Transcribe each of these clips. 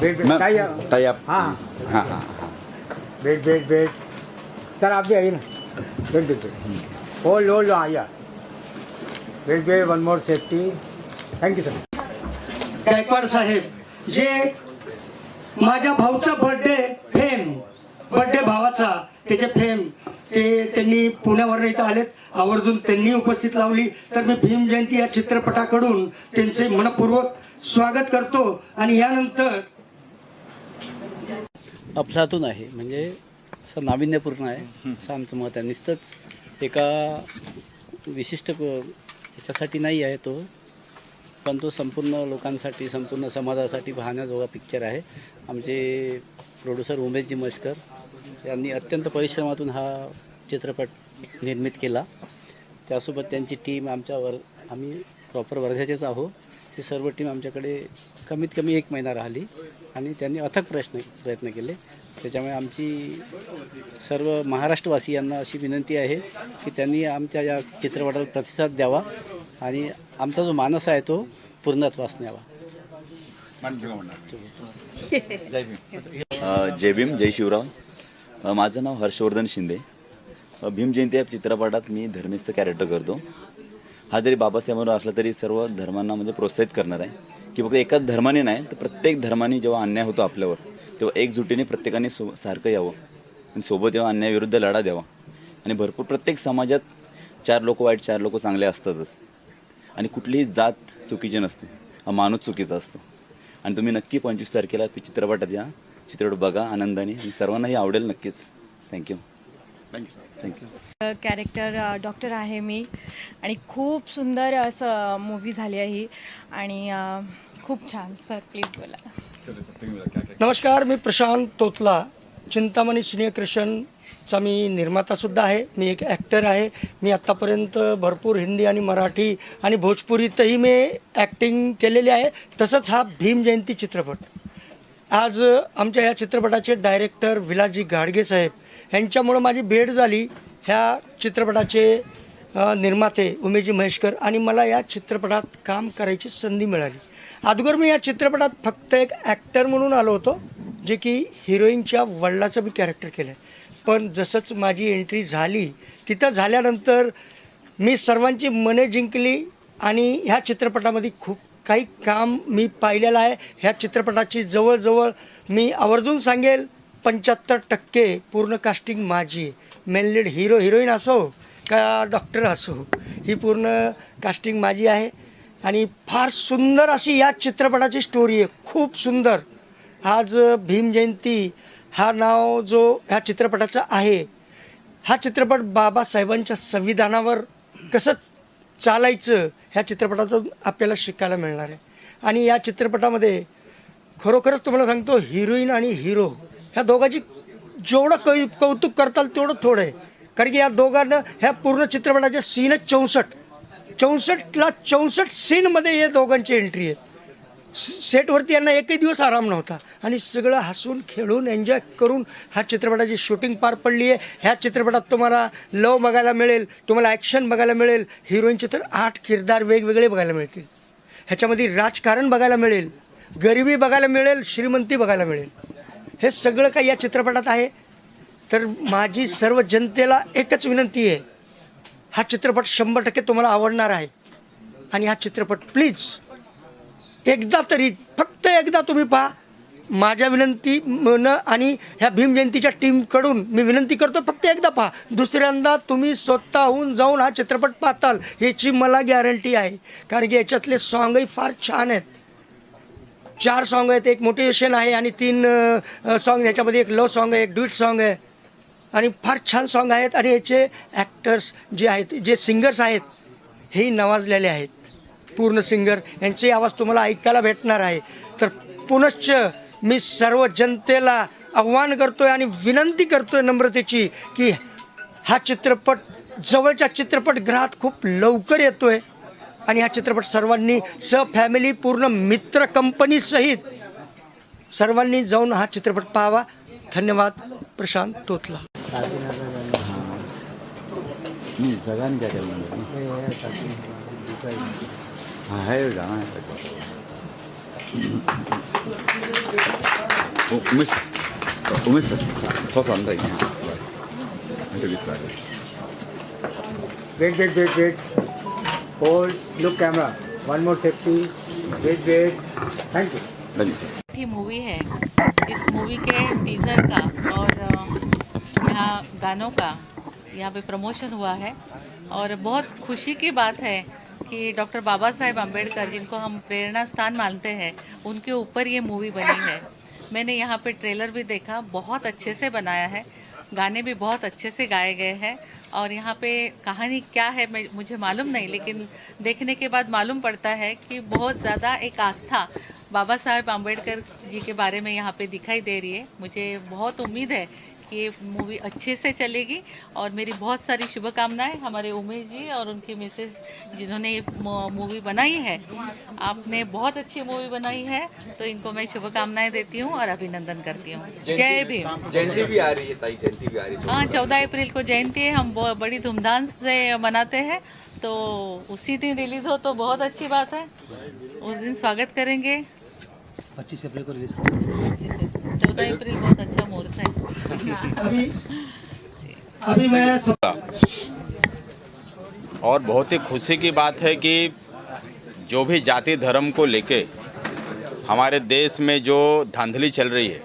Weight weight ma'am, ताई ताई आप हाँ. हाँ हाँ वेट वेट वेट सर आप भी आइए ना. Wait wait wait hold hold हाँ yeah. Wait wait one more safety thank you sir Gaikwad साहेब जे माझ्या भाऊचा बर्थडे फेम बर्थडे भावाचा त्याचे फेम ते त्यांनी पुण्यावर इथं आलेत. आवर्जून त्यांनी उपस्थित लावली. तर मी भीम जयंती या चित्रपटाकडून त्यांचे मनपूर्वक स्वागत करतो. आणि यानंतर अफलातून आहे. म्हणजे असं नाविन्यपूर्ण आहे. असं आमचं मत आहे. नुसतंच एका विशिष्ट याच्यासाठी नाही आहे तो. पण तो संपूर्ण लोकांसाठी संपूर्ण समाजासाठी पाहण्याजोगा पिक्चर आहे. आमचे प्रोड्युसर उमेशजी मस्कर यांनी अत्यंत परिश्रमातून हा चित्रपट निर्मित केला. त्यासोबत त्यांची टीम आमच्यावर आम्ही प्रॉपर वर्ध्याचेच आहो ही सर्व टीम आमच्याकडे कमीत कमी एक महिना राहिली आणि त्यांनी अथक प्रश्न प्रयत्न केले. त्याच्यामुळे आमची सर्व महाराष्ट्रवासियांना अशी विनंती आहे की त्यांनी आमच्या या चित्रपटाला प्रतिसाद द्यावा आणि आमचा जो मानस आहे तो पूर्णत्वास न्यावा. जय भीम जय शिवराव अ, माझं नाव हर्षवर्धन शिंदे. भीम जयंती या चित्रपटात मी धर्मेशचं कॅरेक्टर करतो. हा जरी बाबासाहेबांवर असला तरी सर्व धर्मांना म्हणजे प्रोत्साहित करणार आहे. की फक्त एकाच धर्माने नाही तर प्रत्येक धर्माने जेव्हा अन्याय होतो आपल्यावर तेव्हा एकजुटीने प्रत्येकाने सो सारखं यावं. आणि सोबत जेव्हा अन्यायाविरुद्ध लढा द्यावा. आणि भरपूर प्रत्येक समाजात चार लोक वाईट चार लोक चांगले असतातच. आणि कुठलीही जात चुकीची नसते. हा माणूस चुकीचा असतो. आणि तुम्ही नक्की पंचवीस तारखेला चित्रपटात या. चित्रपट बघा आनंदाने. आणि सर्वांनाही आवडेल नक्कीच. थँक्यू थँक्यू कॅरेक्टर डॉक्टर आहे मी. आणि खूप सुंदर असं मूवी झाली आहे ही. आणि अ, खूप छान. सर प्लीज बोला. नमस्कार मी प्रशांत तोतला. चिंतामणी सिनियर क्रिशन मी निर्मातासुद्धा आहे. मी एक ॲक्टर आहे. मी आत्तापर्यंत भरपूर हिंदी आणि मराठी आणि भोजपुरीतही मी ॲक्टिंग केलेली आहे. तसंच हा भीम जयंती चित्रपट. आज आमच्या या चित्रपटाचे डायरेक्टर विलासजी गाडगे साहेब यांच्यामुळं माझी भेट झाली ह्या चित्रपटाचे निर्माते उमेजी महेशकर आणि मला या चित्रपटात काम करायची संधी मिळाली. अगोदर मी या चित्रपटात फक्त एक ॲक्टर म्हणून आलो होतो जे की हिरोईनच्या वडिलाचं मी कॅरेक्टर केलं आहे पण जसंच माझी एंट्री झाली तिथं झाल्यानंतर मी सर्वांची मने जिंकली आणि ह्या चित्रपटामध्ये खूप काही काम मी पाहिलेलं आहे. ह्या चित्रपटाची जवळजवळ मी आवर्जून सांगेल पंच्याहत्तर टक्के पूर्ण कास्टिंग माझी. मेन लीड हिरो हिरोईन असो का डॉक्टर असो ही पूर्ण कास्टिंग माझी आहे. आणि फार सुंदर अशी या चित्रपटाची स्टोरी आहे. खूप सुंदर. आज भीम जयंती हा नाव जो ह्या चित्रपटाचा आहे हा चित्रपट बाबासाहेबांच्या संविधानावर कसं चालायचं ह्या चित्रपटातून आपल्याला शिकायला मिळणार आहे. आणि या चित्रपटामध्ये खरोखरच तुम्हाला सांगतो हिरोईन आणि हिरो ह्या दोघांची जेवढं कै कौतुक करताल तेवढं थोडं आहे. कारण की या दोघांना ह्या पूर्ण चित्रपटाच्या सीन आहेत चौसष्ट. चौसष्टला चौसष्ट सीनमध्ये हे दोघांची एंट्री आहे सेटवरती यांना एकही दिवस आराम नव्हता. आणि सगळं हसून खेळून एन्जॉय करून ह्या चित्रपटाची शूटिंग पार पडली आहे ह्या चित्रपटात तुम्हाला लव बघायला मिळेल तुम्हाला ॲक्शन बघायला मिळेल हिरोईनचे तर आठ किरदार वेगवेगळे बघायला मिळतील. ह्याच्यामध्ये राजकारण बघायला मिळेल गरिबी बघायला मिळेल श्रीमंती बघायला मिळेल. हे सगळं काही या चित्रपटात आहे. तर माझी सर्व जनतेला एकच विनंती आहे हा चित्रपट शंभर टक्के तुम्हाला आवडणार आहे. आणि हा चित्रपट प्लीज एकदा तरी फक्त एकदा तुम्ही पहा. माझ्या विनंती न आणि ह्या भीम जयंतीच्या टीमकडून मी विनंती करतो फक्त एकदा पहा. दुसऱ्यांदा तुम्ही स्वतःहून जाऊन हा चित्रपट पाहताल याची मला गॅरंटी आहे. कारण की याच्यातले सॉंगही फार छान आहेत. चार सॉन्ग आहेत एक मोटिवेशन आहे आणि तीन सॉन्ग ह्याच्यामध्ये एक लव सॉन्ग आहे एक ड्यूट सॉन्ग आहे. आणि फार छान सॉन्ग आहेत आणि याचे ॲक्टर्स जे आहेत जे सिंगर्स आहेत हेही नवाजलेले आहेत. पूर्ण सिंगर यांचे आवाज तुम्हाला ऐकायला भेटणार आहे. तर पुनश्च मी सर्व जनतेला आव्हान करतोय आणि विनंती करतोय नम्रतेची की हा चित्रपट जवळच्या चित्रपटगृहात खूप लवकर येतोय. आणि हा चित्रपट सर्वांनी स फॅमिली पूर्ण मित्र कंपनीसहित सर्वांनी जाऊन हा चित्रपट पाहावा. धन्यवाद. प्रशांत तोतला. नहीं सगळ्यांनी काय केलं हाँ है जाना है। उमेश उमेश सर थोड़ा सा अंदर आइए interview start wait wait wait wait. Hold look camera one more safety wait wait thank you धन्यवाद ही मूवी है। इस मूवी के टीज़र का और अ, यहाँ गानों का यहाँ पे प्रमोशन हुआ है। और बहुत खुशी की बात है कि डॉक्टर बाबा साहेब अंबेडकर जिनको हम प्रेरणा स्थान मानते हैं, उनके ऊपर ये मूवी बनी है। मैंने यहाँ पे ट्रेलर भी देखा, बहुत अच्छे से बनाया है। गाने भी बहुत अच्छे से गाए गए हैं। और यहाँ पे कहानी क्या है मुझे मालूम नहीं, लेकिन देखने के बाद मालूम पड़ता है कि बहुत ज़्यादा एक आस्था बाबा साहेब आम्बेडकर जी के बारे में यहाँ पे दिखाई दे रही है। मुझे बहुत उम्मीद है ये मूवी अच्छे से चलेगी और मेरी बहुत सारी शुभकामनाएँ हमारे उमेश जी और उनकी मिसेस जिन्होंने ये मूवी बनाई है। आपने बहुत अच्छी मूवी बनाई है तो इनको मैं शुभकामनाएँ देती हूँ और अभिनंदन करती हूँ। जय भीम। जयंती भी आ रही है ताई जयंती भी आ रही है। हाँ चौदह अप्रैल को जयंती है हम बड़ी धूमधाम से मनाते हैं तो उसी दिन रिलीज़ हो तो बहुत अच्छी बात है। उस दिन स्वागत करेंगे। पच्चीस अप्रैल को रिलीज़ चौदह अप्रैल बहुत अच्छा मुहूर्त है। अभी अभी मैं और बहुत ही खुशी की बात है कि जो भी जाति धर्म को लेके हमारे देश में जो धांधली चल रही है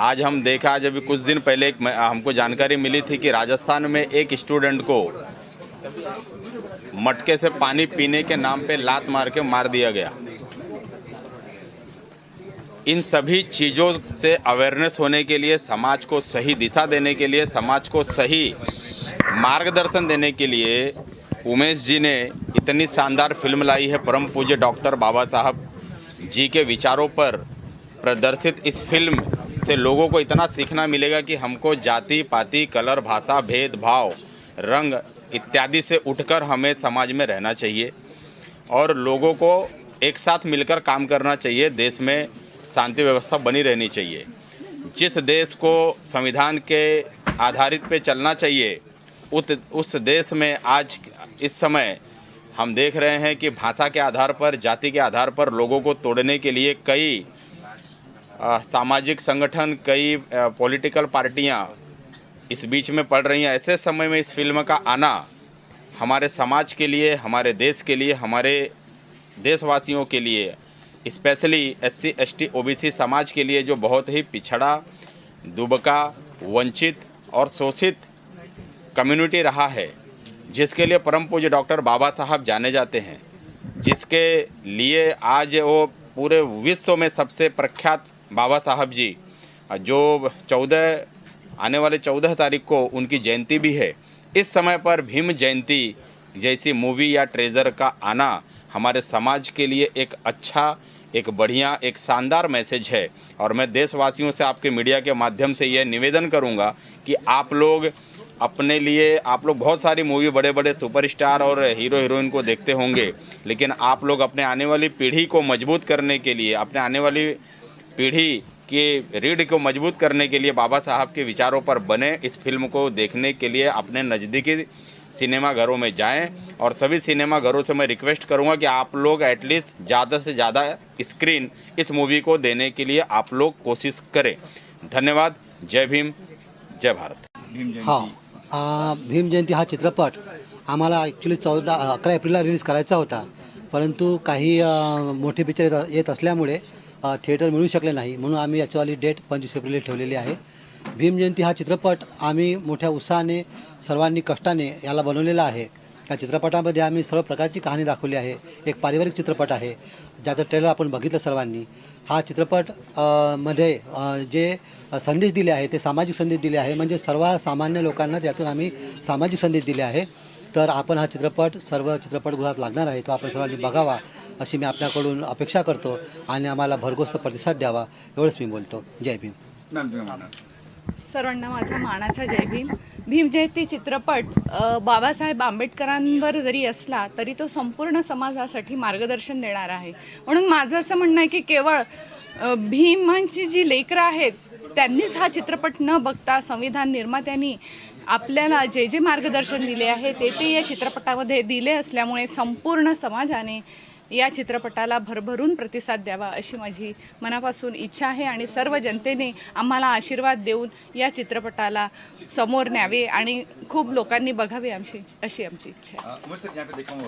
आज हम देखा आज अभी कुछ दिन पहले एक हमको जानकारी मिली थी कि राजस्थान में एक स्टूडेंट को मटके से पानी पीने के नाम पे लात मार के मार दिया गया। इन सभी चीज़ों से अवेयरनेस होने के लिए, समाज को सही दिशा देने के लिए, समाज को सही मार्गदर्शन देने के लिए उमेश जी ने इतनी शानदार फ़िल्म लाई है, परम पूज्य डॉक्टर बाबा साहब जी के विचारों पर प्रदर्शित। इस फ़िल्म से लोगों को इतना सीखना मिलेगा कि हमको जाति, पाति, कलर, भाषा भेदभाव रंग इत्यादि से उठकर हमें समाज में रहना चाहिए और लोगों को एक साथ मिलकर काम करना चाहिए। देश में शांति व्यवस्था बनी रहनी चाहिए। जिस देश को संविधान के आधारित पे चलना चाहिए उत उस देश में आज इस समय हम देख रहे हैं कि भाषा के आधार पर जाति के आधार पर लोगों को तोड़ने के लिए कई अ, सामाजिक संगठन कई पॉलिटिकल पार्टियाँ इस बीच में पड़ रही हैं। ऐसे समय में इस फ़िल्म का आना हमारे समाज के लिए हमारे देश के लिए हमारे देशवासियों के लिए specially S C S T O B C समाज के लिए जो बहुत ही पिछड़ा, दुबका, वंचित और शोषित कम्युनिटी रहा है, जिसके लिए परम पूज्य डॉक्टर बाबा साहब जाने जाते हैं, जिसके लिए आज वो पूरे विश्व में सबसे प्रख्यात बाबा साहब जी, जो चौदह, आने वाले चौदह तारीख को उनकी जयंती भी है। इस समय पर भीम जयंती जैसी मूवी या ट्रेजर का आना हमारे समाज के लिए एक अच्छा एक बढ़िया, एक शानदार मैसेज है। और मैं देशवासियों से आपके मीडिया के माध्यम से यह निवेदन करूँगा कि आप लोग अपने लिए, आप लोग बहुत सारी मूवी बड़े बड़े सुपरस्टार और हीरो हीरोइन को देखते होंगे। लेकिन आप लोग अपने आने वाली पीढ़ी को मज़बूत करने के लिए, अपने आने वाली पीढ़ी के रीढ़ को मज़बूत करने के लिए बाबा साहब के विचारों पर बने इस फ़िल्म को देखने के लिए अपने नज़दीकी सिनेमा घरों में जाएं और सभी सिनेमा घरों से मैं रिक्वेस्ट करूंगा कि आप लोग एटलीस्ट ज़्यादा से ज़्यादा स्क्रीन इस मूवी को देने के लिए आप लोग कोशिश करें। धन्यवाद। जय भीम। जय भारत। हा आ, भीम जयंती हा चित्रपट आम्हाला ॲक्च्युली चौदा अकरा एप्रिलला रिलीज करायचा होता. परंतु काही अ, मोठे पिक्चर येत येत असल्यामुळे थिएटर मिळू शकले नाही. म्हणून आम्ही याच्यावाली डेट पंचवीस एप्रिल ठेवलेली आहे. भीम जयंती हा चित्रपट आम्ही मोठ्या उत्साहाने सर्वांनी कष्टाने याला बनवलेला आहे. या चित्रपटामध्ये आम्ही सर्व प्रकारची कहाणी दाखवली आहे. एक पारिवारिक चित्रपट आहे ज्याचं ट्रेलर आपण बघितलं सर्वांनी. हा चित्रपटमध्ये जे संदेश दिले आहे ते सामाजिक संदेश दिले आहे म्हणजे सर्व सामान्य लोकांना त्यातून आम्ही सामाजिक संदेश दिले आहे. तर आपण हा चित्रपट सर्व चित्रपटगृहात लागणार आहे तो आपण सर्वांनी बघावा अशी मी आपल्याकडून अपेक्षा करतो आणि आम्हाला भरघोस प्रतिसाद द्यावा एवढंच मी बोलतो. जय भीम. सर्वांना माझा मानाचा जय भीम. भीम जयंती चित्रपट बाबासाहेब आंबेडकरांवर जरी असला तरी तो संपूर्ण समाजासाठी मार्गदर्शन देणार आहे. म्हणून माझं असं म्हणणं आहे की केवळ भीमांची जी लेकरं आहेत त्यांनीच हा चित्रपट न बघता संविधान निर्मात्यांनी आपल्याला जे जे मार्गदर्शन दिले आहे ते ते या चित्रपटामध्ये दिले असल्यामुळे संपूर्ण समाजाने या चित्रपटाला भरभरून प्रतिसाद द्यावा अशी माझी मनापासून इच्छा आहे आणि सर्व जनतेने आम्हाला आशीर्वाद देऊन या चित्रपटाला समोर न्यावे आणि खूप लोकांनी बघावे आमची अशी आमची इच्छा आहे. उमर सर यहाँ पे देखा हूँ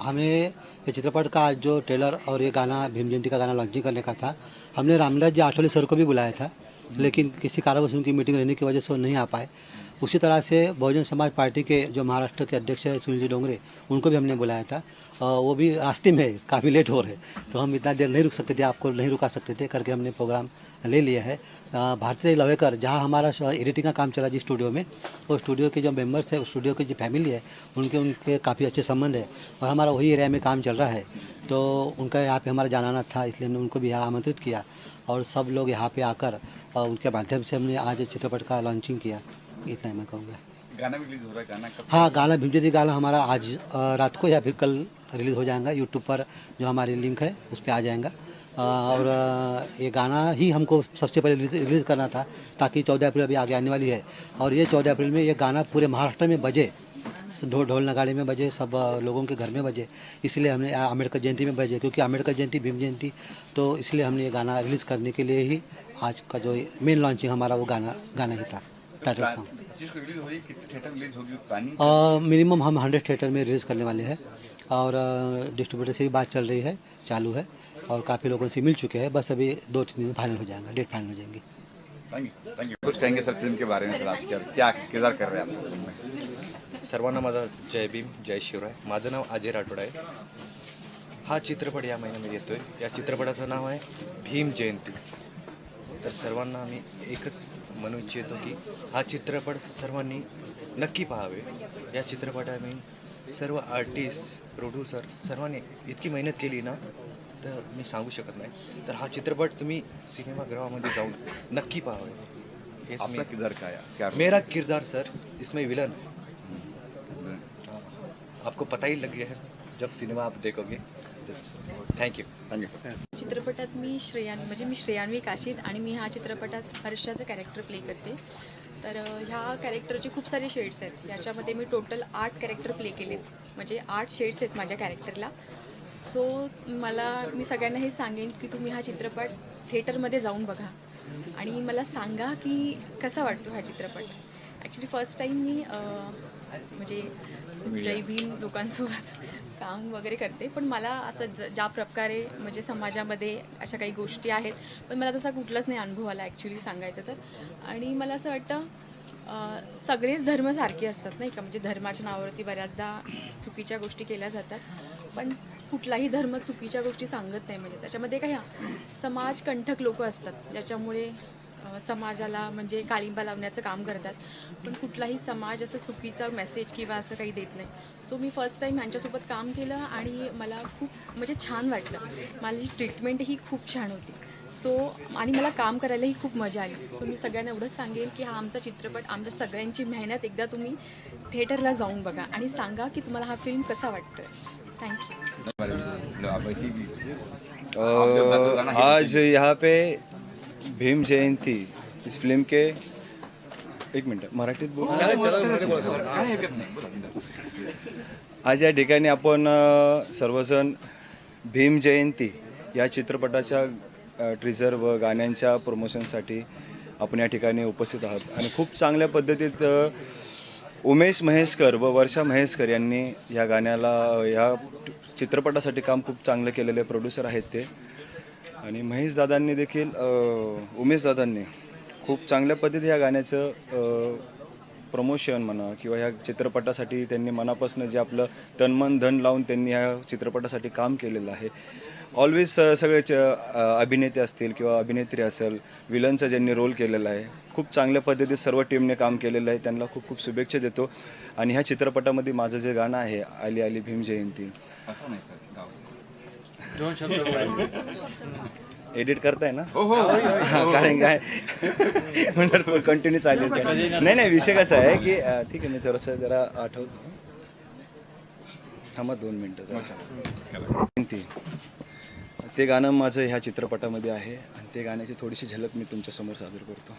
हमें ये चित्रपट का जो ट्रेलर और ये गाना भीम जयंती का गाना लॉन्चिंग करने का था हमने रामदास जी आठवले सर को भी बुलाया था. लेकिन किसी कारणवश उनकी मीटिंग रहने की वजह से वो नहीं आ पाए। उसी तरह से बहुजन समाज पार्टी के जो महाराष्ट्र के अध्यक्ष है सुनील जी डोंगरे, उनको भी हमने बुलाया था। वो भी रास्ते में काफ़ी लेट हो रहे तो हम इतना देर नहीं रुक सकते थे, आपको नहीं रुका सकते थे करके हमने प्रोग्राम ले लिया है। भारतीय लवेकर, जहाँ हमारा एडिटिंग का काम चला जिस स्टूडियो में, वो स्टूडियो के जो मेंबर्स है स्टूडियो की जो फैमिली है, उनके उनके काफ़ी अच्छे संबंध है और हमारा वही एरिया में काम चल रहा है। तो उनका यहाँ पे हमारा जाना था, इसलिए हमने उनको भी यहाँ आमंत्रित किया। और सब लोग यहाँ पे आकर उनके माध्यम से हमने आज चित्रपट का लॉन्चिंग किया। इतना ही मैं कहूँगा। गाना भी रिलीज़ हो रहा है गाना कब? हाँ गाना भीमजरी गाना हमारा आज रात को या फिर कल रिलीज़ हो जाएगा। यूट्यूब पर जो हमारी लिंक है उस पर आ जाएगा। और ये गाना ही हमको सबसे पहले रिलीज़ करना था ताकि चौदह अप्रैल अभी आगे आने वाली है। और ये चौदह अप्रैल में ये गाना पूरे महाराष्ट्र में बजे। ढोल ढोल नगाड़े में बजे सब लोगों के घर में बजे। इसलिए हमने अंबेडकर जयंती में बजे क्योंकि अंबेडकर जयंती भीम जयंती तो इसलिए हमने ये गाना रिलीज़ करने के लिए ही आज का जो मेन लॉन्चिंग हमारा वो गाना गाना ही था टाइटल सॉन्ग मिनिमम हम हंड्रेड थिएटर में रिलीज़ करने वाले हैं और डिस्ट्रीब्यूटर से भी बात चल रही है चालू है और काफ़ी लोगों से मिल चुके हैं। बस अभी दो तीन दिन फाइनल हो जाएगा डेट फाइनल हो जाएँगी। थैंक यू थैंक यू कुछ कहेंगे सर फ़िल्म के बारे में सर आज क्या क्या किरदार कर रहे हैं आप फ़िल्म में सर्वांना माझा जय भीम जय शिवराय. माझं नाव अजय राठोड आहे. हा चित्रपट या महिन्यामध्ये येतोय. या चित्रपटाचं नाव आहे भीम जयंती. तर सर्वांना आम्ही एकच म्हणू इच्छितो की हा चित्रपट सर्वांनी नक्की पाहावे. या चित्रपटाने सर्व आर्टिस्ट प्रोड्युसर सर्वांनी इतकी मेहनत केली ना तर मी सांगू शकत नाही. तर हा चित्रपट तुम्ही सिनेमागृहामध्ये जाऊन नक्की पाहावे. हेच मी किरदार क्या क्या मेरा किरदार सर इसमें विलन आपको पता ही लग गया है जब सिनेमा आप देखोगे। थँक्यू यू सर चित्रपटात मी श्रेयान म्हणजे मी श्रेयान्वी काशीद आणि मी ह्या चित्रपटात हर्षाचं कॅरेक्टर प्ले करते. तर ह्या कॅरेक्टरचे खूप सारे शेड्स आहेत. याच्यामध्ये मी टोटल आठ कॅरेक्टर प्ले केलेत. म्हणजे आठ शेड्स आहेत माझ्या कॅरेक्टरला सो मला मी सगळ्यांना हे सांगेन की तुम्ही हा चित्रपट थिएटरमध्ये जाऊन बघा. आणि मला सांगा की कसा वाटतो हा चित्रपट? ॲक्च्युली फर्स्ट टाईम मी म्हणजे जय भीम लोकांसोबत काम वगैरे करते. पण मला असं ज ज्या प्रकारे म्हणजे समाजामध्ये अशा काही गोष्टी आहेत पण मला तसा कुठलाच नाही अनुभव आला ॲक्च्युली सांगायचं तर. आणि मला असं वाटतं सगळेच धर्म सारखे असतात नाही का? म्हणजे धर्माच्या नावावरती बऱ्याचदा चुकीच्या गोष्टी केल्या जातात. पण कुठलाही धर्म चुकीच्या गोष्टी सांगत नाही. म्हणजे त्याच्यामध्ये काही समाज कंठक लोक असतात. ज्याच्यामुळे समाजाला म्हणजे काळिंबा लावण्याचं काम करतात. पण कुठलाही समाज असं चुकीचा मेसेज किंवा असं काही देत नाही. सो मी फर्स्ट टाईम यांच्यासोबत काम केलं आणि मला खूप म्हणजे छान वाटलं. माझी ट्रीटमेंटही खूप छान होती. सो आणि मला काम करायलाही खूप मजा आली. सो मी सगळ्यांना एवढंच सांगेन की हा आमचा चित्रपट आमच्या सगळ्यांची मेहनत एकदा तुम्ही थिएटरला जाऊन बघा आणि सांगा की तुम्हाला हा फिल्म कसा वाटतोय. थँक्यू आज यहाँ पे भीम जयंती इस फिल्म के एक मिनट मराठीत बोल आज या ठिकाणी आपण सर्वजण भीम जयंती या चित्रपटाच्या ट्रिझर व गाण्यांच्या प्रमोशनसाठी आपण या ठिकाणी उपस्थित आहात. आणि खूप चांगल्या पद्धतीत उमेश महेशकर व वर्षा महेशकर यांनी या गाण्याला या चित्रपटासाठी काम खूप चांगलं केलेले प्रोड्युसर आहेत ते. आणि महेश दादांनी देखील उमेश दादांनी खूप चांगल्या पद्धतीने या गाण्याचं प्रमोशन म्हणा किंवा ह्या चित्रपटासाठी त्यांनी मनापासून जे आपलं तनमन धन लावून त्यांनी ह्या चित्रपटासाठी काम केलेलं आहे. ऑलवेज सगळे च अभिनेते असतील किंवा अभिनेत्री असेल विलनचा ज्यांनी रोल केलेला आहे खूप चांगल्या पद्धतीत सर्व टीमने काम केलेलं आहे त्यांना खूप खूप शुभेच्छा देतो. आणि ह्या चित्रपटामध्ये माझं जे गाणं आहे आली आली भीम जयंती. असं नाही सर गाव एडिट करताय ना? हा, कारण काय? म्हणलं कंटिन्यू चालेल नाही नाही विषय कसा आहे की ठीक आहे मी थोडंसं जरा आठवतो. थांबा दोन मिनटं ते गाणं माझं ह्या चित्रपटामध्ये आहे आणि ते गाण्याची थोडीशी झलक मी तुमच्यासमोर सादर करतो.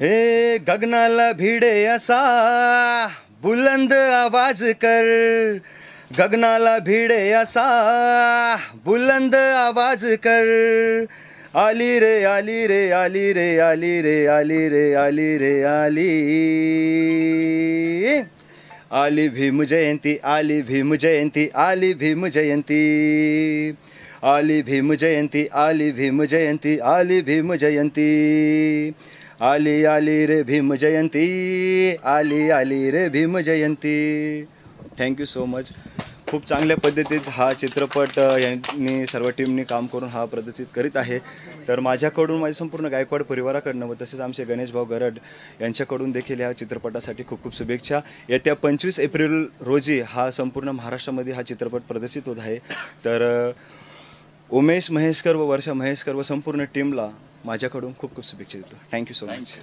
हे गगनाला भिडे असा बुलंद आवाज कर गगनाला भिडे असा. बुलंद आवाज कर. आली रे आली रे आली रे आली रे आली रे आली रे आली. आली भीम जयंती आली भीम जयंती आली भीम जयंती. आली भीम जयंती आली भीम जयंती आली भीम जयंती. आली आली रे भीम जयंती आली आली रे Bhim Jayanti. Thank you so much खूप चांगल्या पद्धतीत हा चित्रपट यांनी सर्व टीमनी काम करून हा प्रदर्शित करीत आहे. तर माझ्याकडून माझ्या संपूर्ण गायकवाड परिवाराकडनं व तसेच आमचे गणेश भाऊ गरड यांच्याकडून देखील या चित्रपटासाठी खूप खूप शुभेच्छा. येत्या पंचवीस एप्रिल रोजी हा संपूर्ण महाराष्ट्रामध्ये हा चित्रपट प्रदर्शित होत आहे. तर उमेश महेशकर व वर्षा महेशकर व संपूर्ण टीमला माझ्याकडून खूप खूप शुभेच्छा देतो. Thank you so much